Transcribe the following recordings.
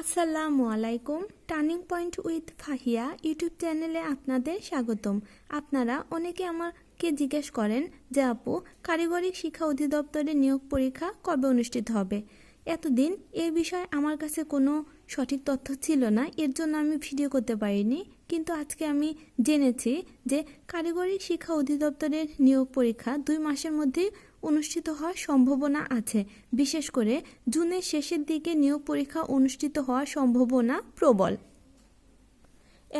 আসসালামু আলাইকুম turning point with Fahia YouTube চ্যানেলে আপনাদের স্বাগতম। আপনারা অনেকে আমাকে জিজ্ঞেস করেন যে, আপু, কারিগরিক শিক্ষা অধিদপ্তরের নিয়োগ পরীক্ষা কবে অনুষ্ঠিত হবে? এতদিন এ বিষয়ে আমার কাছে কোনো সঠিক তথ্য ছিল না, এর জন্য আমি ভিডিও করতে পারিনি। কিন্তু আজকে আমি জেনেছি যে কারিগরি শিক্ষা অধিদপ্তরের নিয়োগ পরীক্ষা দুই মাসের মধ্যে অনুষ্ঠিত হওয়ার সম্ভাবনা আছে। বিশেষ করে জুনের শেষের দিকে নিয়োগ পরীক্ষা অনুষ্ঠিত হওয়ার সম্ভাবনা প্রবল।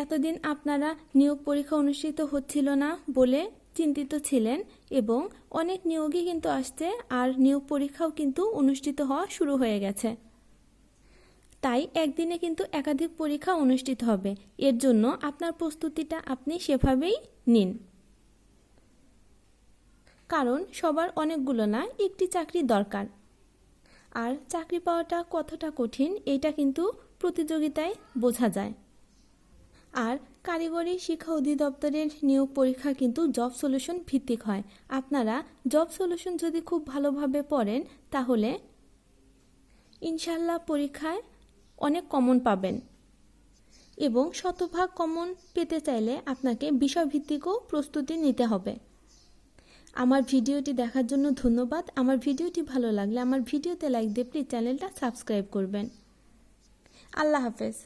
এতদিন আপনারা নিয়োগ পরীক্ষা অনুষ্ঠিত হচ্ছিল না বলে চিন্তিত ছিলেন এবং অনেক নিয়োগই কিন্তু আসছে আর নিয়োগ পরীক্ষাও কিন্তু অনুষ্ঠিত হওয়া শুরু হয়ে গেছে। তাই একদিনে কিন্তু একাধিক পরীক্ষা অনুষ্ঠিত হবে। এর জন্য আপনার প্রস্তুতিটা আপনি সেভাবেই নিন। কারণ সবার অনেকগুলো না, একটি চাকরি দরকার। আর চাকরি পাওয়াটা কতটা কঠিন, এটা কিন্তু প্রতিযোগিতায় বোঝা যায়। আর কারিগরি শিক্ষা অধিদপ্তরের নিয়োগ পরীক্ষা কিন্তু জব সলিউশন ভিত্তিক হয়। আপনারা জব সলিউশন যদি খুব ভালোভাবে পড়েন, তাহলে ইনশাল্লাহ পরীক্ষায় অনেক কমন পাবেন। এবং শতভাগ কমন পেতে চাইলে আপনাকে বিষয়ভিত্তিকও প্রস্তুতি নিতে হবে। আমার ভিডিওটি দেখার জন্য ধন্যবাদ। আমার ভিডিওটি ভালো লাগলে আমার ভিডিওতে লাইক দিয়ে প্লিজ চ্যানেলটা সাবস্ক্রাইব করবেন। আল্লাহ হাফেজ।